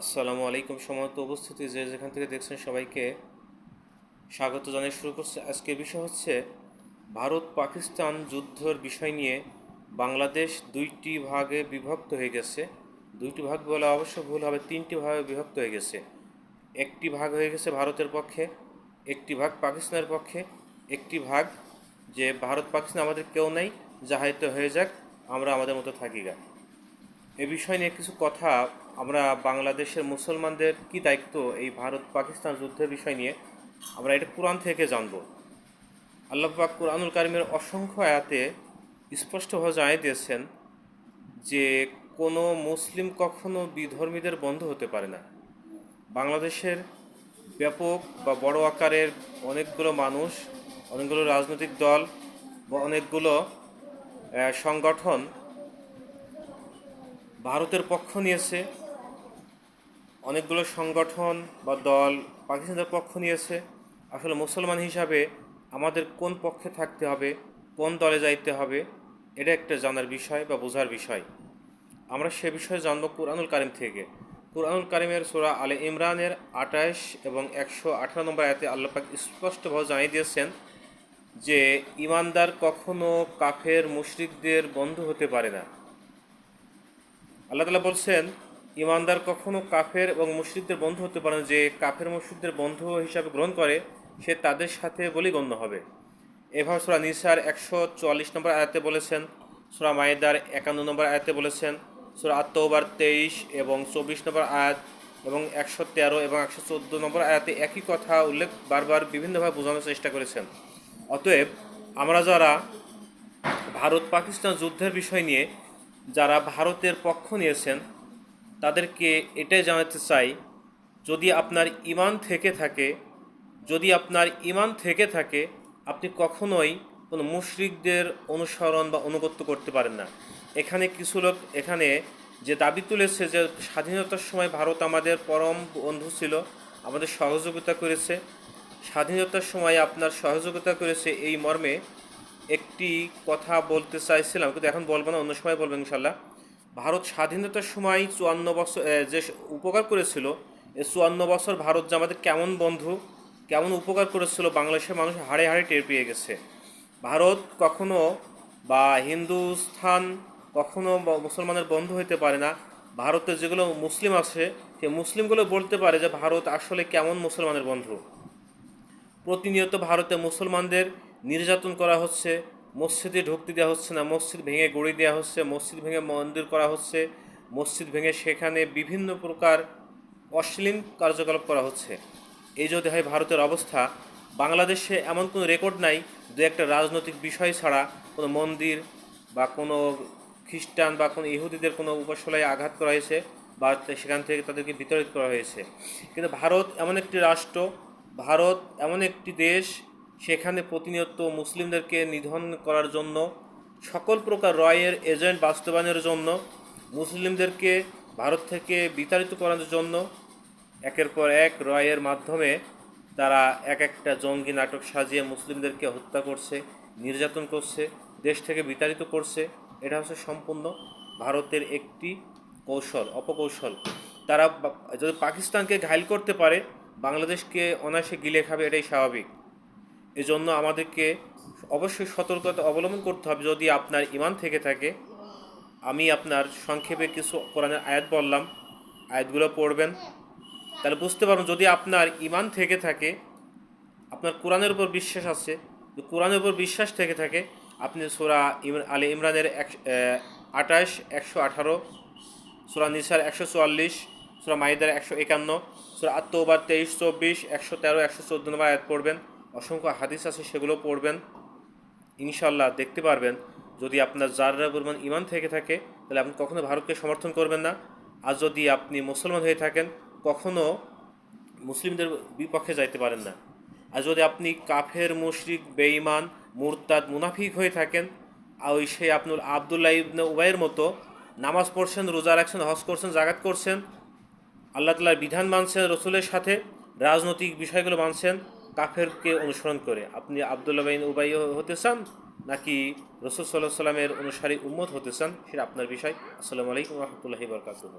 আসসালামু আলাইকুম সমস্ত উপস্থিতি যে যেখান থেকে দেখছেন সবাইকে স্বাগত জানিয়ে শুরু করছে। আজকের বিষয় হচ্ছে ভারত পাকিস্তান যুদ্ধের বিষয় নিয়ে বাংলাদেশ দুইটি ভাগে বিভক্ত হয়ে গেছে। দুইটি ভাগ বলা অবশ্য ভুল হবে, তিনটি ভাগে বিভক্ত হয়ে গেছে। একটি ভাগ হয়ে গেছে ভারতের পক্ষে, একটি ভাগ পাকিস্তানের পক্ষে, একটি ভাগ যে ভারত পাকিস্তান আমাদের কেউ নেই যাহাইতে হয়ে যাক, আমরা আমাদের মতো থাকি গা এ বিষয় নিয়ে কিছু কথা আমরা বাংলাদেশের মুসলমানদের কি দায়িত্ব এই ভারত পাকিস্তান যুদ্ধের বিষয় নিয়ে? আমরা এটা কোরআন থেকে জানব। আল্লাহ পাক কোরআনুল কারিমের অসংখ্য আয়াতে স্পষ্টভাবে জানিয়ে দিয়েছেন যে, কোনো মুসলিম কখনো বিধর্মীদের বন্ধু হতে পারে না। বাংলাদেশের ব্যাপক বা বড় আকারের অনেকগুলো মানুষ, অনেকগুলো রাজনৈতিক দল বা অনেকগুলো সংগঠন ভারতের পক্ষ নিয়েছে। অনেকগুলো সংগঠন বা দল পাকিস্তানের পক্ষ নিয়েছে। আসলে মুসলমান হিসাবে আমাদের কোন পক্ষে থাকতে হবে, কোন দলে যাইতে হবে, এটা একটা জানার বিষয় বা বোঝার বিষয়। আমরা সে বিষয়ে জানব কুরআনুল কারিম থেকে। কুরআনুল কারিমের সোরা আলে ইমরানের আঠাশ এবং একশো আঠারো নম্বর আয়াতে আল্লাহ পাক স্পষ্টভাবে জানিয়ে দিয়েছেন যে, ইমানদার কখনো কাফের মুশরিকদের বন্ধু হতে পারে না। আল্লাহ তালা বলছেন ইমানদার কখনো কাফের এবং মুশরিকদের বন্ধু হতে পারে যে কাফের মুশরিকদের বন্ধু হিসাবে গ্রহণ করে, সে তাদের সাথে বলি গণ্য হবে। এভাবে সুরা নিসার একশো চুয়াল্লিশ নম্বর আয়াতে বলেছেন, সুরা মায়েদার একান্ন নম্বর আয়াতে বলেছেন, সুরা আত্মবার তেইশ এবং চব্বিশ নম্বর আয়াত এবং একশো তেরো এবং একশো চোদ্দ নম্বর আয়াতে একই কথা উল্লেখ বারবার বিভিন্নভাবে বোঝানোর চেষ্টা করেছেন। অতএব আমরা যারা ভারত পাকিস্তান যুদ্ধের বিষয় নিয়ে, যারা ভারতের পক্ষ নিয়েছেন তাদেরকে এটাই জানাতে চাই, যদি আপনার ইমান থেকে থাকে, যদি আপনার ইমান থেকে থাকে, আপনি কখনোই কোনো মুশরিকদের অনুসরণ বা অনুগত্য করতে পারেন না। এখানে কিছু লোক এখানে যে দাবি তুলেছে যে স্বাধীনতার সময় ভারত আমাদের পরম বন্ধু ছিল, আমাদের সহযোগিতা করেছে। স্বাধীনতার সময় আপনার সহযোগিতা করেছে এই মর্মে একটি কথা বলতে চাইছিলাম, কিন্তু এখন বলব না, অন্য সময় বলব ইনশাল্লাহ। ভারত স্বাধীনতার সময় চুয়ান্ন বছর যে উপকার করেছিল এই চুয়ান্ন বছর ভারত যে আমাদের কেমন বন্ধু, কেমন উপকার করেছিল, বাংলাদেশের মানুষ হাড়ে হাড়ে টের পেয়ে গেছে। ভারত কখনো বা হিন্দুস্থান কখনো মুসলমানের বন্ধু হতে পারে না। ভারতের যেগুলো মুসলিম আছে, সে মুসলিমগুলো বলতে পারে যে ভারত আসলে কেমন মুসলমানের বন্ধু। প্রতিনিয়ত ভারতে মুসলমানদের নির্যাতন করা হচ্ছে মসজিদে ঢুকতে দেওয়া হচ্ছে না, মসজিদ ভেঙে গড়ি দেওয়া হচ্ছে, মসজিদ ভেঙে মন্দির করা হচ্ছে, মসজিদ ভেঙে সেখানে বিভিন্ন প্রকার অশ্লীল কার্যকলাপ করা হচ্ছে। এই যদি হয় ভারতের অবস্থা, বাংলাদেশে এমন কোনো রেকর্ড নাই, দু একটা রাজনৈতিক বিষয় ছাড়া কোনো মন্দির বা কোনো খ্রিস্টান বা কোনো ইহুদিদের কোনো উপাসনায় আঘাত করা হয়েছে বা সেখান থেকে তাদেরকে বিতরিত করা হয়েছে। কিন্তু ভারত এমন একটি রাষ্ট্র, ভারত এমন একটি দেশ সেখানে প্রতিনিয়ত মুসলিমদেরকে নিধন করার জন্য, সকল প্রকার রয়ের এজেন্ট বাস্তবায়নের জন্য, মুসলিমদেরকে ভারত থেকে বিতাড়িত করার জন্য একের পর এক রয়ের মাধ্যমে তারা এক একটা জঙ্গি নাটক সাজিয়ে মুসলিমদেরকে হত্যা করছে, নির্যাতন করছে, দেশ থেকে বিতাড়িত করছে। এটা হচ্ছে সম্পূর্ণ ভারতের একটি কৌশল, অপকৌশল। তারা যদি পাকিস্তানকে ঘাইল করতে পারে, বাংলাদেশকে অনায়াসে গিলে খাবে, এটাই স্বাভাবিক। এজন্য আমাদেরকে অবশ্যই সতর্কতা অবলম্বন করতে হবে যদি আপনার ইমান থেকে থাকে। আমি আপনার সংক্ষেপে কিছু কোরআনের আয়াত বললাম। আয়াতগুলো পড়বেন। তাহলে বুঝতে পারবেন যদি আপনার ইমান থেকে থাকে, আপনার কোরআনের উপর বিশ্বাস আছে কোরআনের উপর বিশ্বাস থেকে থাকে, আপনি সোরা আলী ইমরানের এক আঠাশ, একশো আঠারো, সোরা নিসার একশো চুয়াল্লিশ, সোরা মাইদার একশো একান্ন, সোরা আত্মবার তেইশ, চব্বিশ, একশো তেরো, একশো চোদ্দ নম্বর আয়াত পড়বেন। অসংখ্য হাদিস আছে, সেগুলো পড়বেন। ইনশাল্লাহ দেখতে পারবেন। যদি আপনার যাররা পরিমাণ ইমান থেকে থাকে, তাহলে আপনি কখনো ভারতকে সমর্থন করবেন না। আর যদি আপনি মুসলমান হয়ে থাকেন কখনও মুসলিমদের বিপক্ষে যাইতে পারেন না। আর যদি আপনি কাফের, মুশরিক, বেঈমান, মুরতাদ, মুনাফিক হয়ে থাকেন, আর ওই সেই আপনার আবদুল্লাহ ইবনে উবাইয়ের মতো নামাজ পড়ছেন, রোজা রাখছেন, হজ করছেন জাগাত করছেন, আল্লাহ তালার বিধান মানছেন, রসুলের সাথে রাজনৈতিক বিষয়গুলো মানছেন কাফেরকে অনুসরণ করে। আপনি আবদুল্লাহ বাইন উবাই হতে চান নাকি রসুল সাল্লাহ সাল্লামের অনুসারী উম্মত হতে চান, সেটা আপনার বিষয়। আসসালামু আলাইকুম রহমতুল্লাহি বরকাতুহ।